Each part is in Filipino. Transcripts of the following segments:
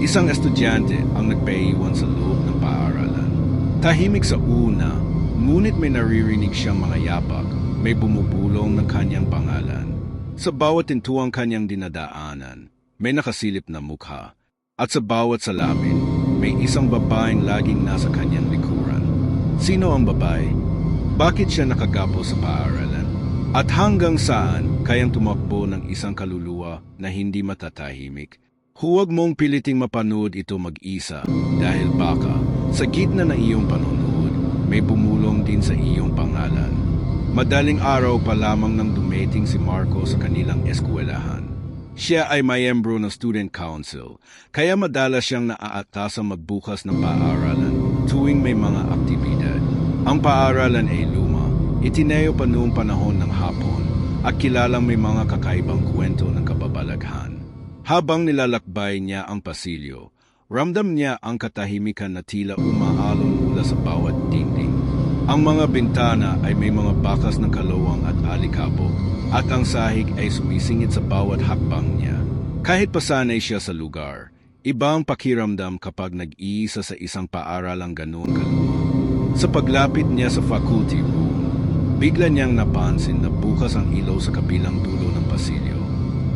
Isang estudyante ang nagpaiwan sa loob ng paaralan. Tahimik sa una, ngunit may naririnig siyang mga yapak, may bumubulong ng kanyang pangalan. Sa bawat tintuang kanyang dinadaanan, may nakasilip na mukha. At sa bawat salamin, may isang babaeng laging nasa kanyang likuran. Sino ang babae? Bakit siya nakagapo sa paaralan? At hanggang saan kayang tumakbo ng isang kaluluwa na hindi matatahimik? Huwag mong piliting mapanood ito mag-isa dahil baka sa gitna ng iyong panonood, may bumulong din sa iyong pangalan. Madaling araw pa lamang nang dumating si Marco sa kanilang eskwelahan. Siya ay mayembro ng Student Council, kaya madalas siyang naaatasang magbukas ng paaralan tuwing may mga aktibidad. Ang paaralan ay luma, itinayo pa noong panahon ng hapon at kilalang may mga kakaibang kwento ng kababalaghan. Habang nilalakbay niya ang pasilyo, ramdam niya ang katahimikan na tila umaalon mula sa bawat dingding. Ang mga bintana ay may mga bakas ng kalawang at alikabok, at ang sahig ay sumisingit sa bawat hakbang niya. Kahit pasanay siya sa lugar, iba ang pakiramdam kapag nag-iisa sa isang paaralang ganoon kaluma. Sa paglapit niya sa faculty room, bigla niyang napansin na bukas ang ilaw sa kabilang dulo ng pasilyo.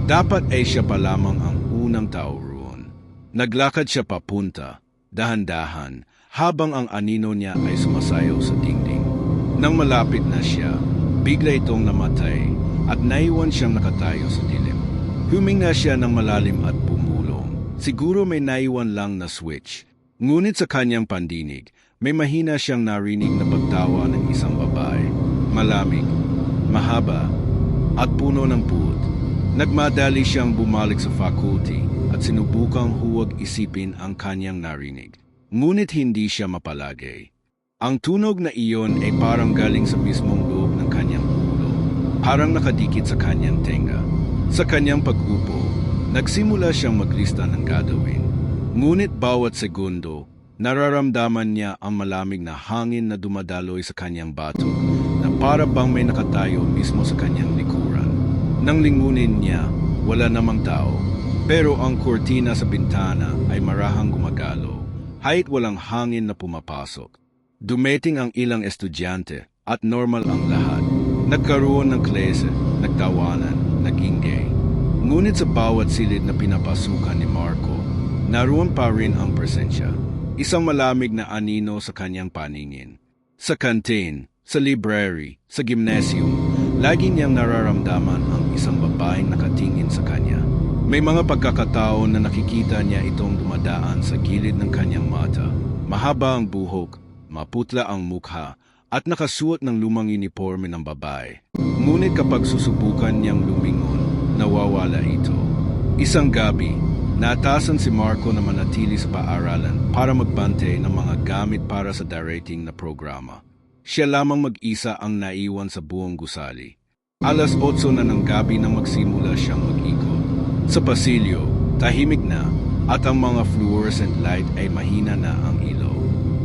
Dapat ay siya pa lamang ang unang tao roon. Naglakad siya papunta, dahan-dahan, habang ang anino niya ay sumasayaw sa dingding. Nang malapit na siya, bigla itong namatay at naiwan siyang nakatayo sa dilim. Huminga siya ng malalim at bumulong. Siguro may naiwan lang na switch. Ngunit sa kanyang pandinig, may mahina siyang narinig na pagtawa ng isang babae. Malamig, mahaba, at puno ng puot. Nagmadali siyang bumalik sa faculty at sinubukang huwag isipin ang kanyang narinig. Ngunit hindi siya mapalagay. Ang tunog na iyon ay parang galing sa mismong loob ng kanyang ulo, parang nakadikit sa kanyang tenga. Sa kanyang pag-upo, nagsimula siyang maglista ng gagawin. Ngunit bawat segundo, nararamdaman niya ang malamig na hangin na dumadaloy sa kanyang batok na para bang may nakatayo mismo sa kanyang likuran. Nang lingunin niya, wala namang tao, pero ang kurtina sa bintana ay marahang gumagalaw, kahit walang hangin na pumapasok. Dumating ang ilang estudyante at normal ang lahat. Nagkaroon ng klase, nagtawanan, nagingay. Ngunit sa bawat silid na pinapasukan ni Marco, naroon pa rin ang presensya. Isang malamig na anino sa kanyang paningin. Sa canteen, sa library, sa gymnasium, lagi niyang nararamdaman ang isang babaeng nakatingin sa kanya. May mga pagkakataon na nakikita niya itong dumadaan sa gilid ng kanyang mata. Mahaba ang buhok, maputla ang mukha, at nakasuot ng lumang uniforme ng babae. Ngunit kapag susubukan niyang lumingon, nawawala ito. Isang gabi, naatasan si Marco na manatili sa paaralan para magbante ng mga gamit para sa darating na programa. Siya lamang mag-isa ang naiwan sa buong gusali. Alas 8 na ng gabi nang magsimula siyang mag-ikot. Sa pasilyo, tahimik na at ang mga fluorescent light ay mahina na ang ilaw.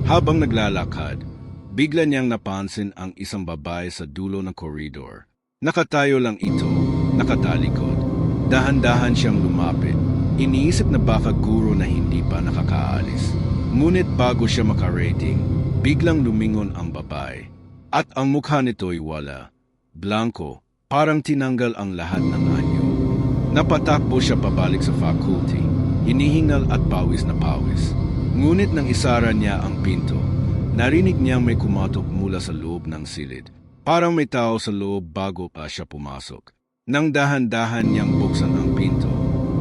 Habang naglalakad, bigla niyang napansin ang isang babae sa dulo ng koridor. Nakatayo lang ito, nakatalikod. Dahan-dahan siyang lumapit. Iniisip na baka guro na hindi pa nakakaalis. Ngunit bago siya makarating, biglang lumingon ang babae. At ang mukha nito'y wala. Blanco, parang tinanggal ang lahat ng anyo. Napatakbo siya pabalik sa faculty, hinihingal at pawis na pawis. Ngunit nang isara niya ang pinto, narinig niyang may kumatok mula sa loob ng silid. Parang may tao sa loob bago pa siya pumasok. Nang dahan-dahan niyang buksan ang pinto,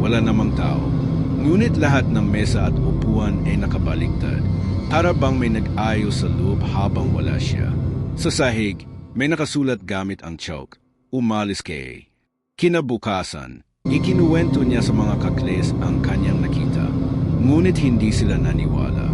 wala namang tao. Ngunit lahat ng mesa at upuan ay nakabaliktad. Para bang may nag-ayos sa loob habang wala siya. Sa sahig, may nakasulat gamit ang chalk. Umalis kay. Kinabukasan, ikinuwento niya sa mga kakles ang kanyang nakita. Ngunit hindi sila naniwala.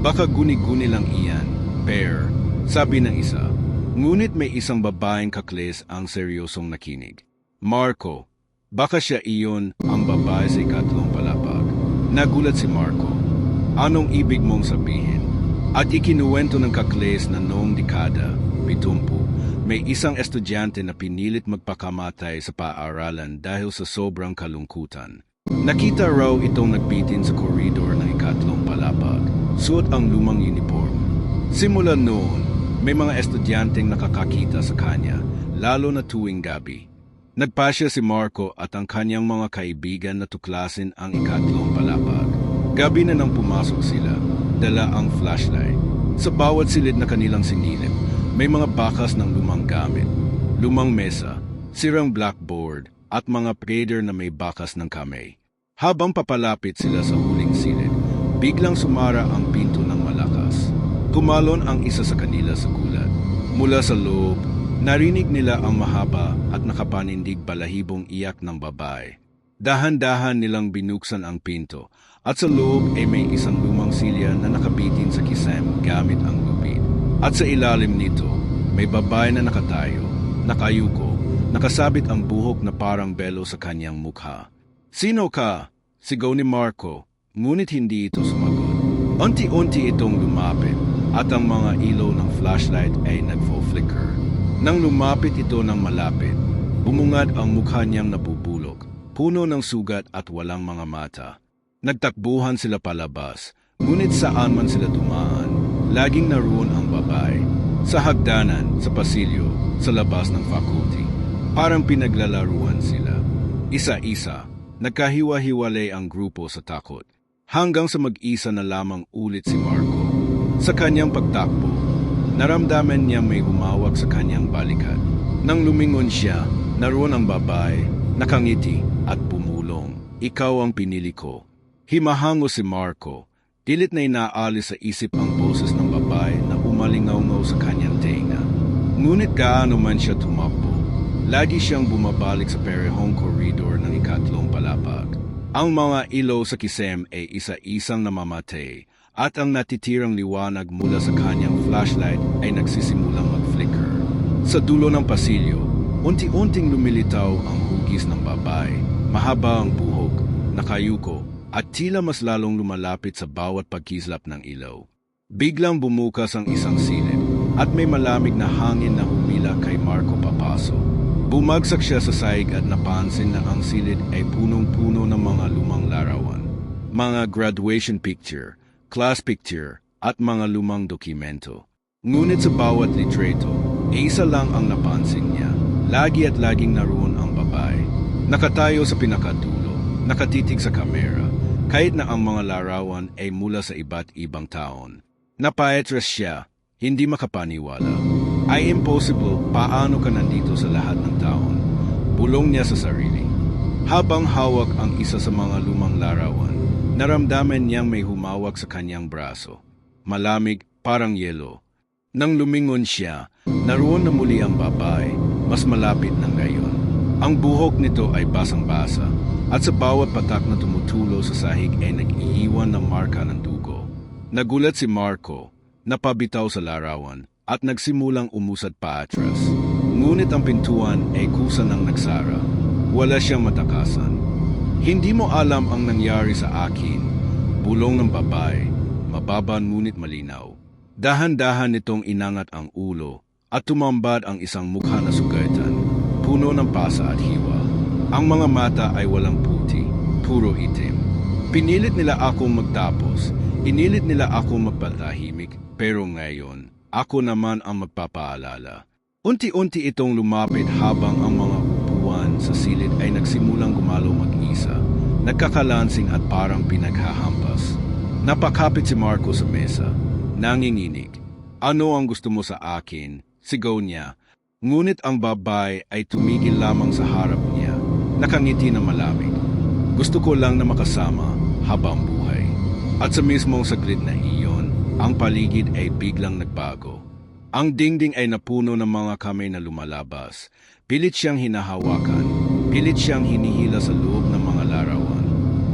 Baka guni-guni lang iyan, pair, sabi ng isa. Ngunit may isang babaeng kakles ang seryosong nakinig. Marco, baka siya iyon ang babae sa ikatlong palapag. Nagulat si Marco. Anong ibig mong sabihin? At ikinuwento ng kakles na noong dekada, pitumpu, may isang estudyante na pinilit magpakamatay sa paaralan dahil sa sobrang kalungkutan. Nakita raw itong nagbitin sa koridor suot ang lumang uniform. Simula noon, may mga estudyanteng nakakakita sa kanya, lalo na tuwing gabi. Nagpasya si Marco at ang kanyang mga kaibigan na tuklasin ang ikatlong palapag. Gabi na nang pumasok sila, dala ang flashlight. Sa bawat silid na kanilang sinilip, may mga bakas ng lumang gamit, lumang mesa, sirang blackboard, at mga prayer na may bakas ng kamay. Habang papalapit sila sa huling silid, biglang sumara ang pinto ng malakas. Kumalon ang isa sa kanila sa gulat. Mula sa loob, narinig nila ang mahaba at nakapanindig balahibong iyak ng babae. Dahan-dahan nilang binuksan ang pinto at sa loob ay may isang lumang silya na nakabitin sa kisem gamit ang lupit. At sa ilalim nito, may babae na nakatayo, nakayuko, nakasabit ang buhok na parang belo sa kanyang mukha. Sino ka? Sigaw ni Marco, ngunit hindi ito sumagot. Unti-unti itong lumapit at ang mga ilaw ng flashlight ay nagfo-flicker. Nang lumapit ito ng malapit, bumungad ang mukha niyang nabubulok, puno ng sugat at walang mga mata. Nagtakbuhan sila palabas, ngunit saan man sila dumaan, laging naroon ang babae. Sa hagdanan, sa pasilyo, sa labas ng faculty. Parang pinaglalaruan sila. Isa-isa, nagkahiwa-hiwalay ang grupo sa takot. Hanggang sa mag-isa na lamang ulit si Marco. Sa kanyang pagtakbo, naramdaman niya may humawak sa kanyang balikat. Nang lumingon siya, naroon ang babae, nakangiti at bumulong. Ikaw ang pinili ko. Himahango si Marco. Pilit na inaalis sa isip ang boses ng babae na umalingaw-ngaw sa kanyang tenga. Ngunit gaano man siya tumakbo, lagi siyang bumabalik sa perehong corridor ng ikatlong palapag. Ang mga ilaw sa kisem ay isa-isang namamatay at ang natitirang liwanag mula sa kanyang flashlight ay nagsisimulang mag-flicker. Sa dulo ng pasilyo, unti-unting lumilitaw ang hugis ng babae. Mahaba ang buhok, nakayuko, at tila mas lalong lumalapit sa bawat pagkislap ng ilaw. Biglang bumukas ang isang silid at may malamig na hangin na humila kay Marco Papaso. Bumagsak siya sa saig at napansin na ang silid ay punong-puno ng mga lumang larawan. Mga graduation picture, class picture, at mga lumang dokumento. Ngunit sa bawat litreto, ay isa lang ang napansin niya. Lagi at laging naroon ang babae. Nakatayo sa pinakadulo, nakatitig sa kamera, kahit na ang mga larawan ay mula sa iba't ibang taon. Napaetras siya, hindi makapaniwala. Ay impossible, paano ka nandito sa lahat ng taon? Bulong niya sa sarili. Habang hawak ang isa sa mga lumang larawan, naramdaman niyang may humawak sa kanyang braso. Malamig, parang yelo. Nang lumingon siya, naroon na muli ang babae, mas malapit na ngayon. Ang buhok nito ay basang-basa, at sa bawat patak na tumutulo sa sahig ay nag-iiwan ng marka ng dugo. Nagulat si Marco, napabitaw sa larawan, at nagsimulang umusad pa atras. Ngunit ang pintuan ay kusa ng nagsara. Wala siyang matakasan. Hindi mo alam ang nangyari sa akin. Bulong ng babae, mababa ngunit malinaw. Dahan-dahan nitong inangat ang ulo at tumambad ang isang mukha na sugatan, puno ng pasa at hiwa. Ang mga mata ay walang puti, puro itim. Pinilit nila akong magtapos, inilit nila akong magpatahimik, pero ngayon, ako naman ang magpapaalala. Unti-unti itong lumapit habang ang mga upuan sa silid ay nagsimulang gumalaw mag-isa, nagkakalansing at parang pinaghahampas. Napakapit si Marco sa mesa, nanginginig. Ano ang gusto mo sa akin? Sigaw niya. Ngunit ang babae ay tumigil lamang sa harap niya, nakangiti na malamig. Gusto ko lang na makasama habang buhay. At sa mismong saglit na iyon, ang paligid ay biglang nagbago. Ang dingding ay napuno ng mga kamay na lumalabas. Pilit siyang hinahawakan. Pilit siyang hinihila sa loob.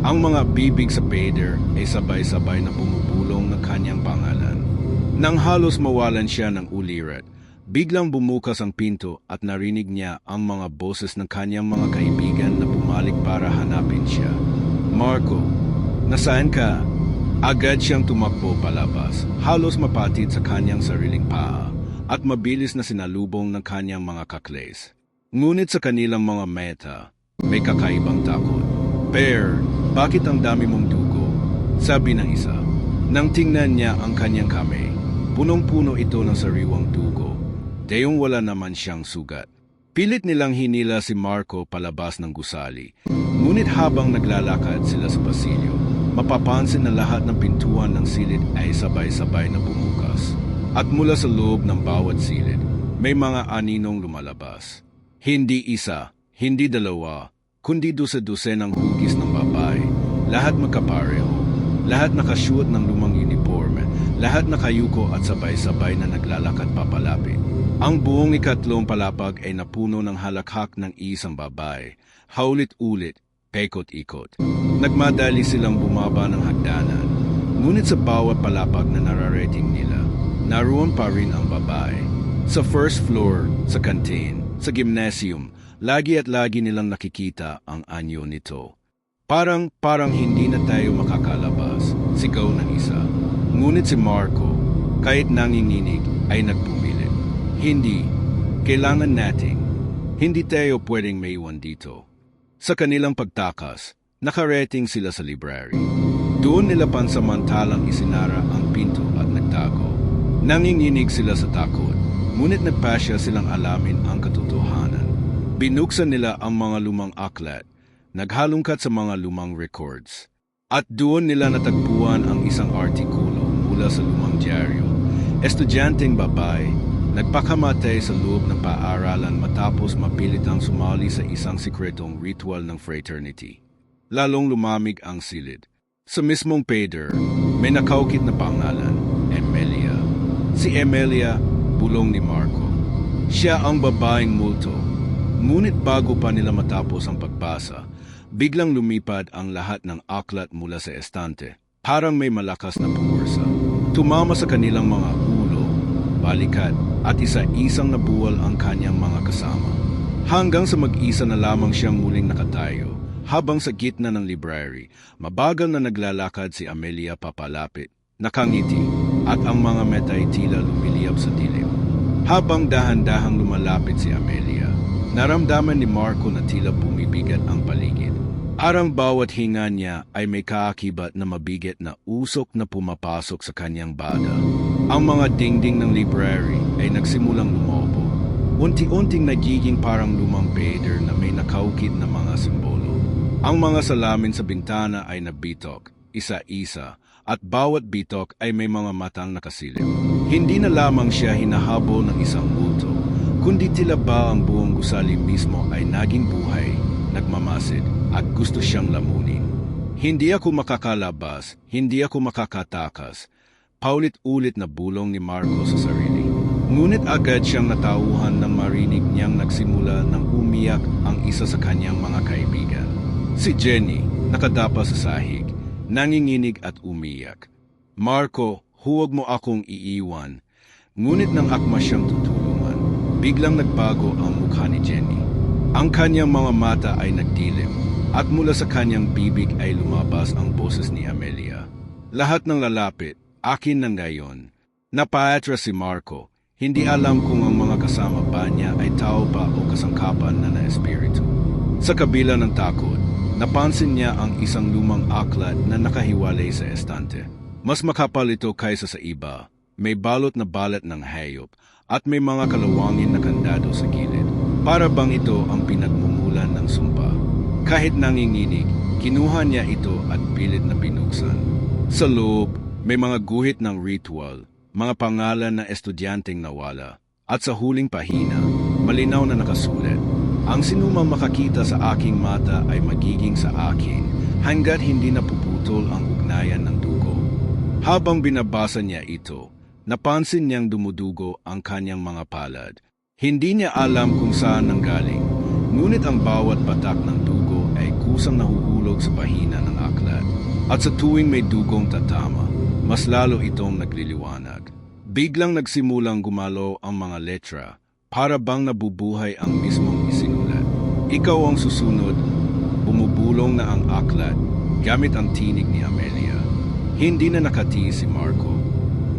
Ang mga bibig sa pader ay sabay-sabay na bumubulong ng kanyang pangalan. Nang halos mawalan siya ng ulirat, biglang bumukas ang pinto at narinig niya ang mga boses ng kanyang mga kaibigan na bumalik para hanapin siya. Marco, nasaan ka? Agad siyang tumakbo palabas, halos mapatid sa kanyang sariling paa, at mabilis na sinalubong ng kanyang mga kakles. Ngunit sa kanilang mga meta, may kakaibang takot. Bear, bakit ang dami mong dugo? Sabi ng isa. Nang tingnan niya ang kanyang kamay, punong-puno ito ng sariwang dugo. Dayong wala naman siyang sugat. Pilit nilang hinila si Marco palabas ng gusali. Ngunit habang naglalakad sila sa pasilyo, mapapansin na lahat ng pintuan ng silid ay sabay-sabay na bumukas. At mula sa loob ng bawat silid, may mga aninong lumalabas. Hindi isa, hindi dalawa, kundi dusa-duse ng hugis ng. Lahat magkapareho. Lahat nakasuot ng lumang uniforme. Lahat nakayuko at sabay-sabay na naglalakad papalapit. Ang buong ikatlong palapag ay napuno ng halakhak ng isang babae. Haulit-ulit, pekot-ikot. Nagmadali silang bumaba ng hagdanan. Ngunit sa bawat palapag na nararating nila, naroon pa rin ang babae. Sa first floor, sa canteen, sa gymnasium, lagi at lagi nilang nakikita ang anyo nito. Parang, parang hindi na tayo makakalabas, sigaw ng isa. Ngunit si Marco, kahit nanginginig, ay nagpumilit. Hindi, kailangan nating, hindi tayo pwedeng maiwan dito. Sa kanilang pagtakas, nakareting sila sa library. Doon nila pansamantalang isinara ang pinto at nagtago. Nanginginig sila sa takot, ngunit nagpasya silang alamin ang katotohanan. Binuksan nila ang mga lumang aklat, naghalungkat sa mga lumang records. At doon nila natagpuan ang isang artikulo mula sa lumang dyaryo. Estudyanteng babae, nagpakamatay sa loob ng paaralan matapos mapilitang sumali sa isang sikretong ritual ng fraternity. Lalong lumamig ang silid. Sa mismong pader, may nakaukit na pangalan, Emilia. Si Emilia, bulong ni Marco. Siya ang babaeng multo. Ngunit bago pa nila matapos ang pagbasa, biglang lumipad ang lahat ng aklat mula sa estante. Parang may malakas na puwersa. Tumama sa kanilang mga ulo, balikat, at isa-isang nabuwal ang kanyang mga kasama. Hanggang sa mag-isa na lamang siyang muling nakatayo, habang sa gitna ng library, mabagal na naglalakad si Amelia papalapit, nakangiti, at ang mga meta ay tila lumiliyab sa dilim. Habang dahan-dahang lumalapit si Amelia, naramdaman ni Marco na tila bumibigat ang paligid. Arang bawat hinga niya ay may kaakibat na mabigat na usok na pumapasok sa kanyang bada. Ang mga dingding ng library ay nagsimulang lumobo. Unti-unting nagiging parang lumang pader na may nakaukit na mga simbolo. Ang mga salamin sa bintana ay nabitok, isa-isa, at bawat bitok ay may mga matang nakasilip. Hindi na lamang siya hinahabol ng isang multo, kundi tila ba ang buong gusali mismo ay naging buhay, nagmamasid, at gusto siyang lamunin. Hindi ako makakalabas, hindi ako makakatakas. Paulit-ulit na bulong ni Marco sa sarili. Ngunit agad siyang natauhan nang marinig niyang nagsimula ng umiyak ang isa sa kanyang mga kaibigan. Si Jenny, nakadapa sa sahig, nanginginig at umiyak. Marco, huwag mo akong iiwan. Ngunit nang akma siyang tutulungan, biglang nagbago ang mukha ni Jenny. Ang kanyang mga mata ay nagdilim at mula sa kanyang bibig ay lumabas ang boses ni Amelia. Lahat ng lalapit, akin na ngayon. Napaatras si Marco. Hindi alam kung ang mga kasama ba niya ay tao ba o kasangkapan na na espiritu. Sa kabila ng takot, napansin niya ang isang lumang aklat na nakahiwalay sa estante. Mas makapal ito kaysa sa iba. May balot na balat ng hayop at may mga kalawangin na kandado sa gilid. Para bang ito ang ng sumpa. Kahit nanginginig, kinuha niya ito at pilit na binuksan. Sa loob, may mga guhit ng ritual, mga pangalan na estudyanteng nawala. At sa huling pahina, malinaw na nakasulat, ang sinumang makakita sa aking mata ay magiging sa akin hanggat hindi napuputol ang ugnayan ng dugo. Habang binabasa niya ito, napansin niyang dumudugo ang kanyang mga palad. Hindi niya alam kung saan nanggaling, ngunit ang bawat patak ng dugo ay kusang nahuhulog sa pahina ng aklat. At sa tuwing may dugong tatama, mas lalo itong nagliliwanag. Biglang nagsimulang gumalaw ang mga letra, para bang nabubuhay ang mismong isinulat. Ikaw ang susunod, bumubulong na ang aklat, gamit ang tinig ni Amelia. Hindi na nakati si Marco.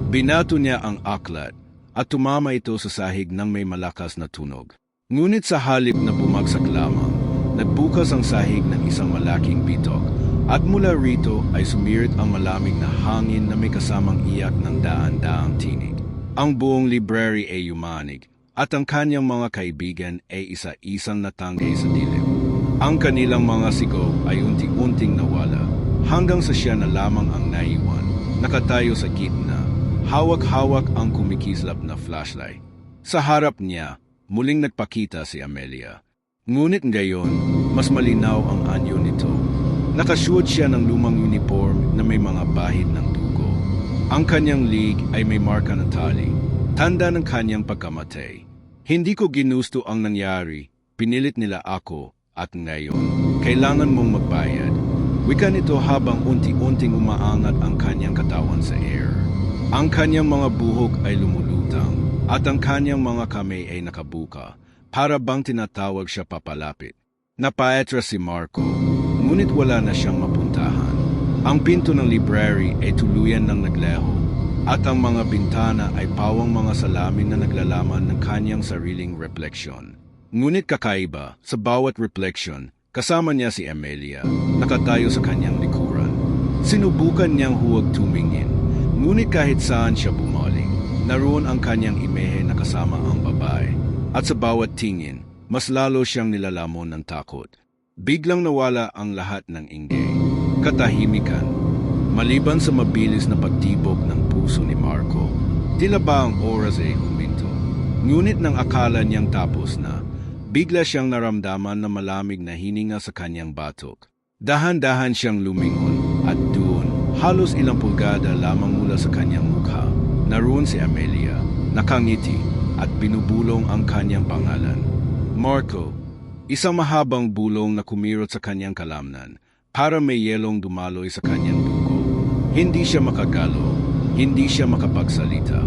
Binato niya ang aklat at tumama ito sa sahig ng may malakas na tunog. Ngunit sa halip na bumagsak lamang, nagbukas ang sahig ng isang malaking bitok At mula rito ay sumirit ang malamig na hangin na may kasamang iyak ng daan-daang tinig. Ang buong library ay yumanig at ang kanyang mga kaibigan ay isa-isang natangay sa dilim. Ang kanilang mga sigaw ay unti-unting nawala hanggang sa siya na lamang ang naiwan, nakatayo sa gitna, hawak-hawak ang kumikislap na flashlight. Sa harap niya, muling nagpakita si Amelia. Ngunit ngayon, mas malinaw ang anyo nito. Nakasuot siya ng lumang uniform na may mga bahid ng dugo. Ang kanyang lig ay may marka ng tali, tanda ng kanyang pagkamatay. Hindi ko ginusto ang nangyari, pinilit nila ako, at ngayon, kailangan mong magbayad. Wika nito habang unti-unting umaangat ang kanyang katawan sa air. Ang kanyang mga buhok ay lumulutang, at ang kanyang mga kamay ay nakabuka, para bang tinatawag siya papalapit. Napaetra si Marco, ngunit wala na siyang mapuntahan. Ang pinto ng library ay tuluyan ng nagleho, at ang mga bintana ay pawang mga salamin na naglalaman ng kanyang sariling refleksyon. Ngunit kakaiba, sa bawat reflection, kasama niya si Amelia, nakatayo sa kanyang likuran. Sinubukan niyang huwag tumingin, ngunit kahit saan siya bumaling, naroon ang kanyang imehe na kasama ang babae. At sa bawat tingin, mas lalo siyang nilalamon ng takot. Biglang nawala ang lahat ng inggay. Katahimikan. Maliban sa mabilis na pagtibok ng puso ni Marco, tila ba ang oras ay huminto. Ngunit nang akala niyang tapos na, bigla siyang naramdaman na malamig na hininga sa kanyang batok. Dahan-dahan siyang lumingon at doon, halos ilang pulgada lamang mula sa kanyang mukha, naroon si Amelia, nakangiti at binubulong ang kanyang pangalan. Marco, isang mahabang bulong na kumirot sa kanyang kalamnan para may yelong dumaloy sa kanyang dugo. Hindi siya makagalo, hindi siya makapagsalita.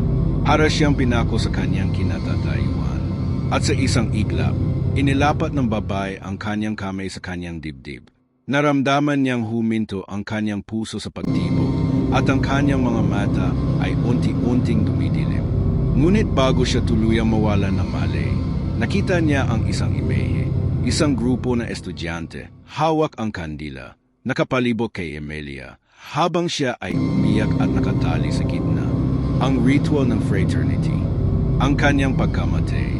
Para siyang pinako sa kanyang kinatatayuan. At sa isang iglap, inilapat ng babae ang kanyang kamay sa kanyang dibdib. Naramdaman niyang huminto ang kanyang puso sa pagtibok at ang kanyang mga mata ay unti-unting dumidilim. Ngunit bago siya tuluyang mawala ng malay, nakita niya ang isang imehe, isang grupo na estudyante, hawak ang kandila, nakapalibot kay Emilia, habang siya ay umiyak at nakatali sa gitna. Ang ritual ng fraternity, ang kanyang pagkamatay.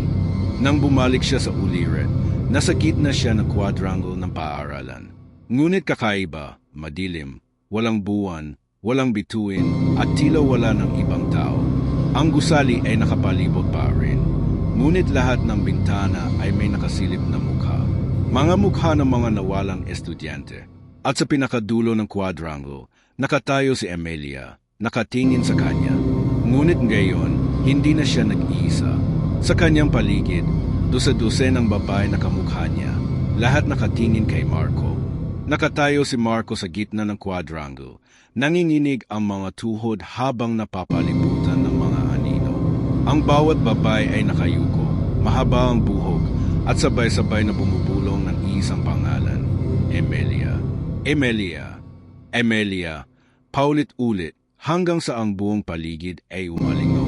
Nang bumalik siya sa ulirat, nasa gitna siya ng quadrangle ng paaralan. Ngunit kakaiba, madilim, walang buwan, walang bituin, at tila wala ng ibang tao. Ang gusali ay nakapalibot pa rin. Ngunit lahat ng bintana ay may nakasilip na mukha. Mga mukha ng mga nawalang estudyante. At sa pinakadulo ng quadrangle, nakatayo si Amelia, nakatingin sa kanya. Ngunit ngayon, hindi na siya nag-iisa. Sa kanyang paligid, dusa-duse ng babae na kamukha niya, lahat nakatingin kay Marco. Nakatayo si Marco sa gitna ng quadrangle, nanginginig ang mga tuhod habang anino. Ang bawat babae ay nakayuko, mahaba ang buhok, at sabay-sabay na bumubulong ng isang pangalan, Emilia. Emilia, Emilia, paulit-ulit hanggang sa ang buong paligid ay umalingaw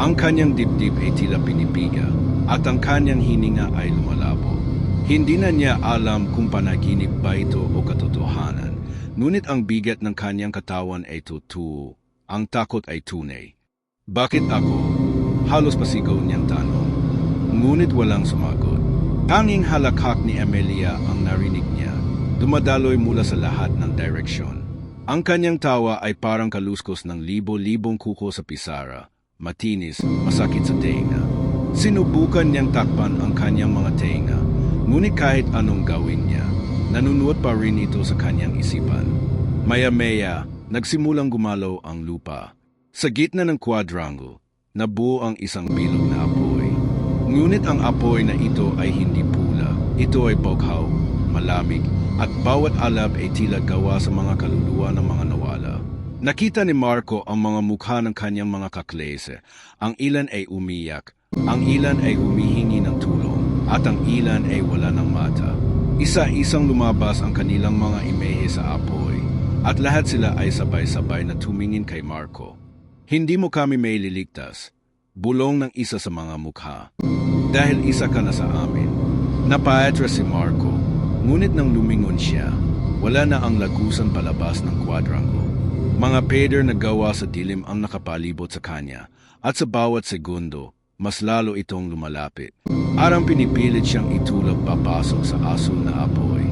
Ang kanyang dibdib ay tila pinipiga at ang kanyang hininga ay lumalabo. Hindi na niya alam kung panaginip ba ito o katotohanan, ngunit ang bigat ng kanyang katawan ay totoo, ang takot ay tunay. Bakit ako? Halos pasigaw niyang tanong. Ngunit walang sumagot. Tanging halakhak ni Amelia ang narinig niya, dumadaloy mula sa lahat ng direksyon. Ang kanyang tawa ay parang kaluskos ng libo-libong kuko sa pisara, matinis, masakit sa tenga. Sinubukan niyang takpan ang kanyang mga tenga, ngunit kahit anong gawin niya, nanunuot pa rin ito sa kanyang isipan. Maya-maya, nagsimulang gumalaw ang lupa. Sa gitna ng quadrangle, nabuo ang isang bilog na apoy. Ngunit ang apoy na ito ay hindi pula. Ito ay boghaw, malamig, at bawat alab ay tila gawa sa mga kaluluwa ng mga nawala. Nakita ni Marco ang mga mukha ng kanyang mga kaklese. Ang ilan ay umiyak, ang ilan ay humihingi ng tulong, at ang ilan ay wala ng mata. Isa-isang lumabas ang kanilang mga imehe sa apoy, at lahat sila ay sabay-sabay na tumingin kay Marco. Hindi mo kami may liligtas, bulong ng isa sa mga mukha. Dahil isa ka na sa amin. Napaetra si Marco, ngunit nang lumingon siya, Wala na ang lagusan palabas ng quadrangle. Mga pader na gawa sa dilim ang nakapalibot sa kanya at sa bawat segundo, mas lalo itong lumalapit. Arang pinipilit siyang itulog papasok sa asul na apoy.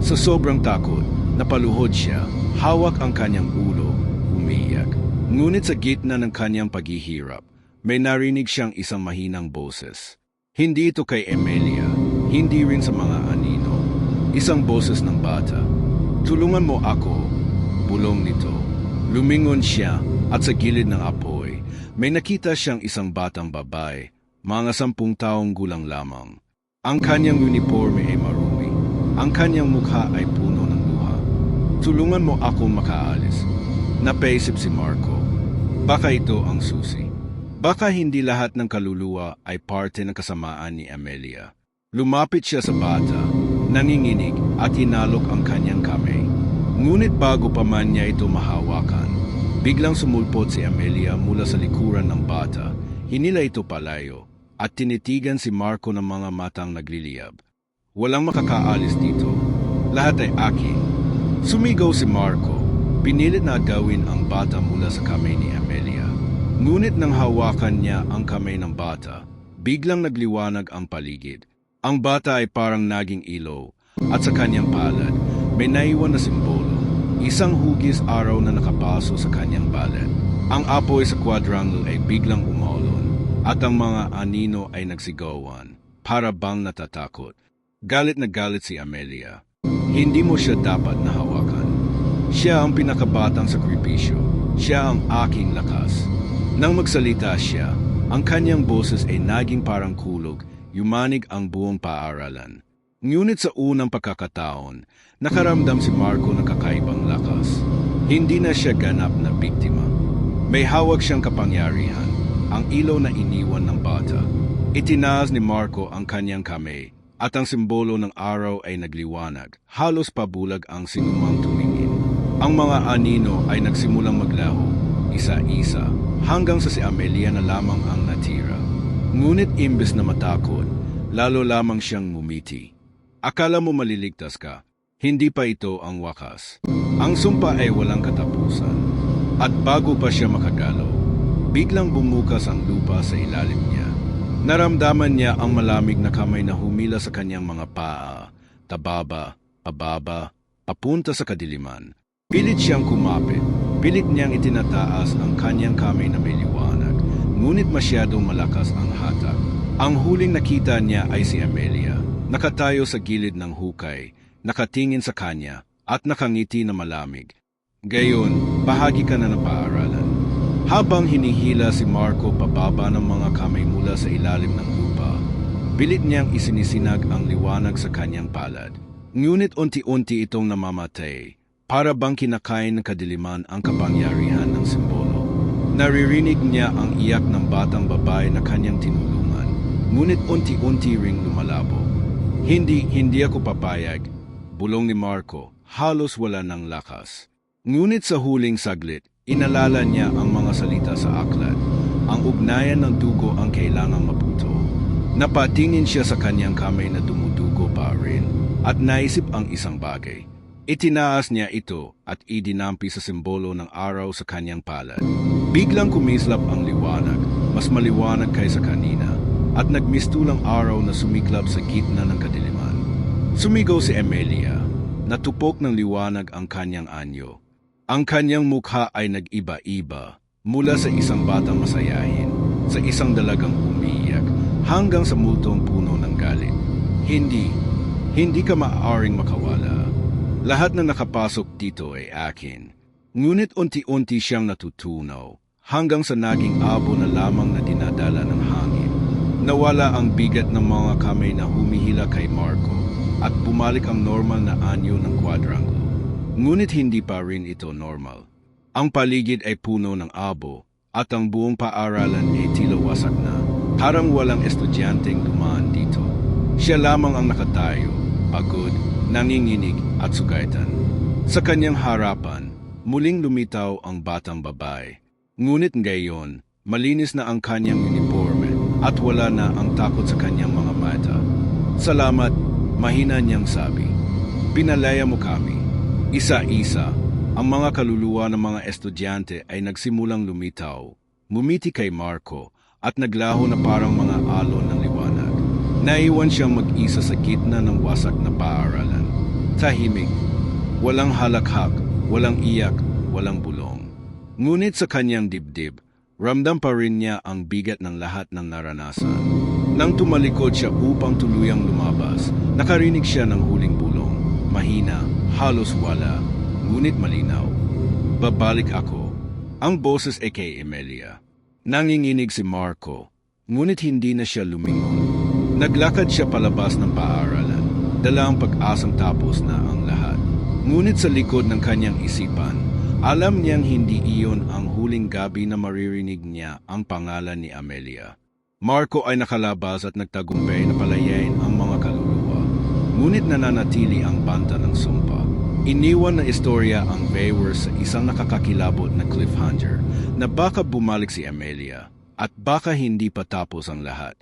Sa sobrang takot, napaluhod siya, hawak ang kanyang ulo. Ngunit sa gitna ng kanyang paghihirap, may narinig siyang isang mahinang boses. Hindi ito kay Emilia, hindi rin sa mga anino. Isang boses ng bata. Tulungan mo ako, bulong nito. Lumingon siya at sa gilid ng apoy, may nakita siyang isang batang babae, mga sampung taong gulang lamang. Ang kanyang uniforme ay marumi. Ang kanyang mukha ay puno ng luha. Tulungan mo ako makaalis. Napaisip si Marco. Baka ito ang susi. Baka hindi lahat ng kaluluwa ay parte ng kasamaan ni Amelia. Lumapit siya sa bata, nanginginig at hinalok ang kanyang kamay. Ngunit bago pa man niya ito mahawakan, biglang sumulpot si Amelia mula sa likuran ng bata. Hinila ito palayo at tinitigan si Marco ng mga matang nagliliyab. Walang makakaalis dito. Lahat ay akin. Sumigaw si Marco. Pinilit na gawin ang bata mula sa kamay ni Amelia. Ngunit nang hawakan niya ang kamay ng bata, biglang nagliwanag ang paligid. Ang bata ay parang naging ilaw at sa kanyang palad may naiwan na simbolo. Isang hugis araw na nakapaso sa kanyang balat. Ang apoy sa quadrangle ay biglang umolon at ang mga anino ay nagsigawan para bang natatakot. Galit na galit si Amelia. Hindi mo siya dapat nahawakan. Siya ang pinakabatang sakripisyo. Siya ang aking lakas. Nang magsalita siya, ang kanyang boses ay naging parang kulog, yumanig ang buong paaralan. Ngunit sa unang pagkakataon, nakaramdam si Marco ng kakaibang lakas. Hindi na siya ganap na biktima. May hawak siyang kapangyarihan, ang ilaw na iniwan ng bata. Itinaas ni Marco ang kanyang kamay at ang simbolo ng araw ay nagliwanag. Halos pabulag ang sinumang tumingin. Ang mga anino ay nagsimulang maglaho, isa-isa, hanggang sa si Amelia na lamang ang natira. Ngunit imbes na matakot, lalo lamang siyang ngumiti. Akala mo maliligtas ka, hindi pa ito ang wakas. Ang sumpa ay walang katapusan. At bago pa siya makagalaw, biglang bumukas ang lupa sa ilalim niya. Naramdaman niya ang malamig na kamay na humila sa kanyang mga paa, tababa, pababa, papunta sa kadiliman. Pilit siyang kumapit, pilit niyang itinataas ang kanyang kamay na may liwanag, ngunit masyadong malakas ang hatak. Ang huling nakita niya ay si Amelia, nakatayo sa gilid ng hukay, nakatingin sa kanya, at nakangiti na malamig. Gayon, bahagi ka na ng paaralan. Habang hinihila si Marco pababa ng mga kamay mula sa ilalim ng lupa, pilit niyang isinisinag ang liwanag sa kanyang palad. Ngunit unti-unti itong namamatay, para bang kinakain ng kadiliman ang kapangyarihan ng simbolo. Naririnig niya ang iyak ng batang babae na kanyang tinulungan, ngunit unti-unti ring lumalabo. Hindi, hindi ako papayag, bulong ni Marco, halos wala ng lakas. Ngunit sa huling saglit, inalala niya ang mga salita sa aklat. Ang ugnayan ng dugo ang kailangang mabuto. Napatingin siya sa kanyang kamay na dumudugo pa rin at naisip ang isang bagay. Itinaas niya ito at idinampi sa simbolo ng araw sa kanyang palad. Biglang kumislap ang liwanag, mas maliwanag kaysa kanina, at nagmistulang araw na sumiklab sa gitna ng kadiliman. Sumigaw si Emilia, natupok ng liwanag ang kanyang anyo. Ang kanyang mukha ay nag-iba-iba, mula sa isang batang masayahin, sa isang dalagang umiiyak, hanggang sa multong puno ng galit. Hindi, hindi ka maaaring makawala. Lahat na nakapasok dito ay akin. Ngunit unti-unti siyang natutunaw, hanggang sa naging abo na lamang na dinadala ng hangin. Nawala ang bigat ng mga kamay na humihila kay Marco, at bumalik ang normal na anyo ng quadrangle. Ngunit hindi pa rin ito normal. Ang paligid ay puno ng abo at ang buong paaralan ay tila wasak na. Parang walang estudyanteng dumaan dito. Siya lamang ang nakatayo, pagod, nanginginig at sugaitan. Sa kanyang harapan, muling lumitaw ang batang babae. Ngunit ngayon, malinis na ang kanyang uniforme at wala na ang takot sa kanyang mga mata. Salamat, mahina niyang sabi. Pinalaya mo kami. Isa-isa, ang mga kaluluwa ng mga estudyante ay nagsimulang lumitaw, mumiti kay Marco at naglaho na parang mga alon ng. Naiwan siyang mag-isa sa gitna ng wasak na paaralan. Tahimik, walang halakhak, walang iyak, walang bulong. Ngunit sa kanyang dibdib, ramdam pa rin niya ang bigat ng lahat ng naranasan. Nang tumalikod siya upang tuluyang lumabas, nakarinig siya ng huling bulong. Mahina, halos wala, ngunit malinaw. Babalik ako. Ang boses ay kay Emilia. Nanginginig si Marco, ngunit hindi na siya lumingon. Naglakad siya palabas ng paaralan, dala ang pag-asang tapos na ang lahat. Ngunit sa likod ng kanyang isipan, alam niyang hindi iyon ang huling gabi na maririnig niya ang pangalan ni Amelia. Marco ay nakalabas at nagtagumpay na palayain ang mga kaluluwa. Ngunit nananatili ang banta ng sumpa. Iniwan na istorya ang viewers sa isang nakakakilabot na cliffhanger na baka bumalik si Amelia at baka hindi pa tapos ang lahat.